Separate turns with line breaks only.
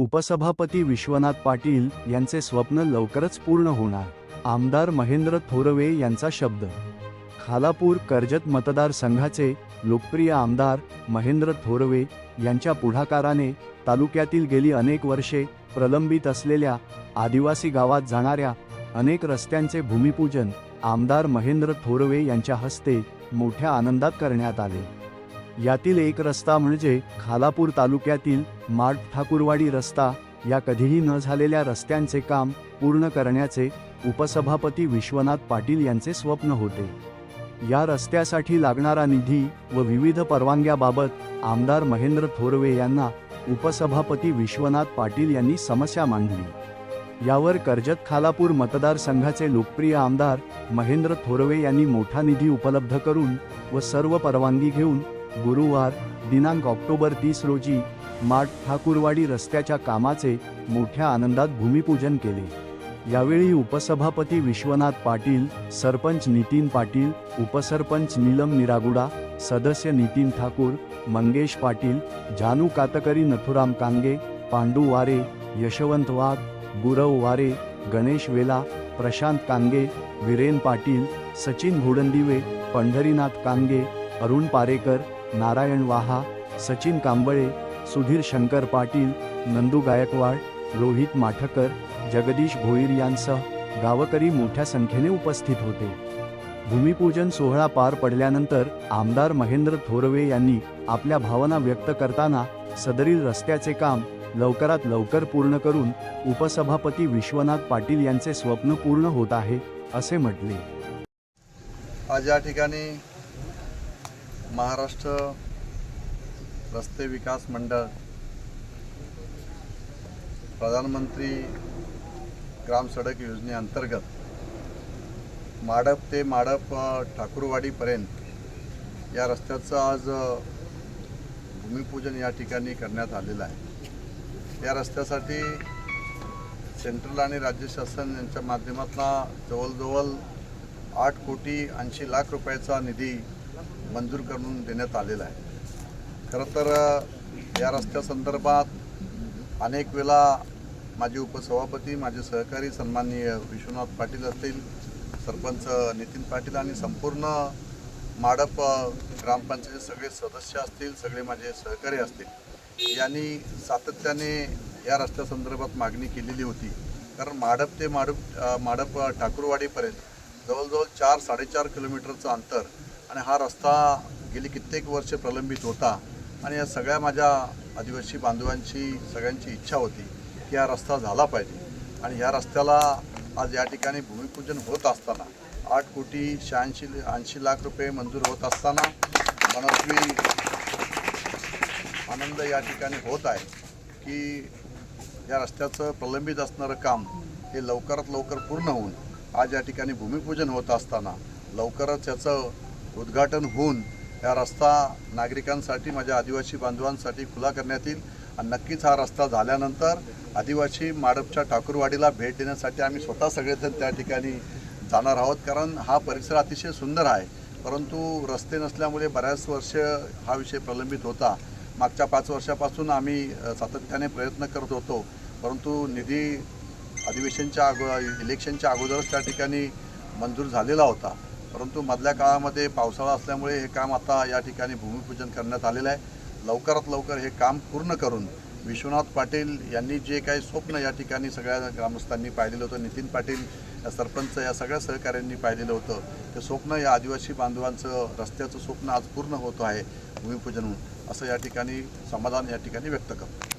उपसभापती विश्वनाथ पाटील यांचे स्वप्न लवकरच पूर्ण होणार. आमदार महेंद्र थोरवे यांचा शब्द. खालापूर कर्जत मतदारसंघाचे लोकप्रिय आमदार महेंद्र थोरवे यांच्या पुढाकाराने तालुक्यातील गेली अनेक वर्षे प्रलंबित असलेल्या आदिवासी गावात जाणाऱ्या अनेक रस्त्यांचे भूमिपूजन आमदार महेंद्र थोरवे यांच्या हस्ते मोठ्या आनंदात करण्यात आले. यातील एक रस्ता म्हणजे खालापूर तालुक्यातील माठ ठाकूरवाडी रस्ता. या कधीही न झालेल्या रस्त्यांचे काम पूर्ण करण्याचे उपसभापती विश्वनाथ पाटील यांचे स्वप्न होते. या रस्त्यासाठी लागणारा निधी व विविध परवानग्याबाबत आमदार महेंद्र थोरवे यांना उपसभापती विश्वनाथ पाटील यांनी समस्या मांडली. यावर कर्जत खालापूर मतदारसंघाचे लोकप्रिय आमदार महेंद्र थोरवे यांनी मोठा निधी उपलब्ध करून व सर्व परवानगी घेऊन गुरुवार दिनांक ऑक्टोबर तीस रोजी माठ ठाकूरवाडी रस्त्याच्या कामाचे मोठ्या आनंदात भूमिपूजन केले. यावेळी उपसभापती विश्वनाथ पाटील सरपंच नितीन पाटील उपसरपंच नीलम निरागुडा सदस्य नितीन ठाकूर मंगेश पाटील जानू कातकरी नथुराम कांगे पांडू वारे यशवंत वाघ गुरव वारे गणेश वेला प्रशांत कांगे विरेन पाटील सचिन घोडंदिवे पंढरीनाथ कांगे अरुण पारेकर नारायण वाहा सचिन कांबळे सुधीर शंकर पाटील नंदू गायकवाड रोहित माठकर जगदीश भोईर यांसह गावकरी मोठ्या संख्येने उपस्थित होते. भूमिपूजन सोहळा पार पडल्यानंतर आमदार महेंद्र थोरवे यांनी आपल्या भावना व्यक्त करताना सदरील रस्त्याचे काम लवकरात लवकर पूर्ण करून उपसभापती विश्वनाथ पाटील यांचे स्वप्न पूर्ण होत आहे असे म्हटले.
आज या ठिकाणी महाराष्ट्र रस्ते विकास मंडळ प्रधानमंत्री ग्राम सडक योजनेअंतर्गत माडप ते माडप ठाकूरवाडीपर्यंत या रस्त्याचं आज भूमिपूजन या ठिकाणी करण्यात आलेलं आहे. या रस्त्यासाठी सेंट्रल आणि राज्य शासन यांच्या माध्यमातून जवळजवळ आठ कोटी ऐंशी लाख रुपयाचा निधी मंजूर करून देण्यात आलेला आहे. खरं तर या रस्त्यासंदर्भात अनेक वेळा माझे उपसभापती माझे सहकारी सन्माननीय विश्वनाथ पाटील असतील सरपंच नितीन पाटील आणि संपूर्ण माडप ग्रामपंचायत सगळे सदस्य असतील सगळे माझे सहकारी असतील यांनी सातत्याने या रस्त्यासंदर्भात मागणी केलेली होती. कारण माडप ते माडप माडप ठाकूरवाडीपर्यंत जवळजवळ चार साडेचार किलोमीटरचं अंतर आणि हा रस्ता गेली कित्येक वर्ष प्रलंबित होता आणि या सगळ्या माझ्या आदिवासी बांधवांची सगळ्यांची इच्छा होती की हा रस्ता झाला पाहिजे. आणि ह्या रस्त्याला आज या ठिकाणी भूमिपूजन होत असताना आठ कोटी शहाऐंशी ऐंशी लाख रुपये मंजूर होत असताना मनस्वी आनंद या ठिकाणी होत आहे की या रस्त्याचं प्रलंबित असणारं काम हे लवकरात लवकर पूर्ण होऊन आज या ठिकाणी भूमिपूजन होत असताना लवकरच याचं उद्घाटन होऊन या रस्ता नागरिकांसाठी माझ्या आदिवासी बांधवांसाठी खुला करण्यात येईल. आणि नक्कीच हा रस्ता झाल्यानंतर आदिवासी माडपच्या ठाकूरवाडीला भेट देण्यासाठी आम्ही स्वतः सगळेजण त्या ठिकाणी जाणार आहोत. कारण हा परिसर अतिशय सुंदर आहे. परंतु रस्ते नसल्यामुळे बऱ्याच वर्ष हा विषय प्रलंबित होता. मागच्या पाच वर्षापासून आम्ही सातत्याने प्रयत्न करत होतो. परंतु निधी अधिवेशनच्या अगो इलेक्शनच्या अगोदरच त्या ठिकाणी मंजूर झालेला होता. परंतु मधल्या काळामध्ये पावसाळा असल्यामुळे हे काम आता या ठिकाणी भूमिपूजन करण्यात आलेलं आहे. लवकरात लवकर हे काम पूर्ण करून विश्वनाथ पाटील यांनी जे काही स्वप्न या ठिकाणी सगळ्या ग्रामस्थांनी पाहिलेलं होतं नितीन पाटील या सरपंच या सगळ्या सहकाऱ्यांनी पाहिलेलं होतं ते स्वप्न या आदिवासी बांधवांचं रस्त्याचं स्वप्न आज पूर्ण होतं आहे भूमिपूजन होऊन असं या ठिकाणी समाधान या ठिकाणी व्यक्त करतो.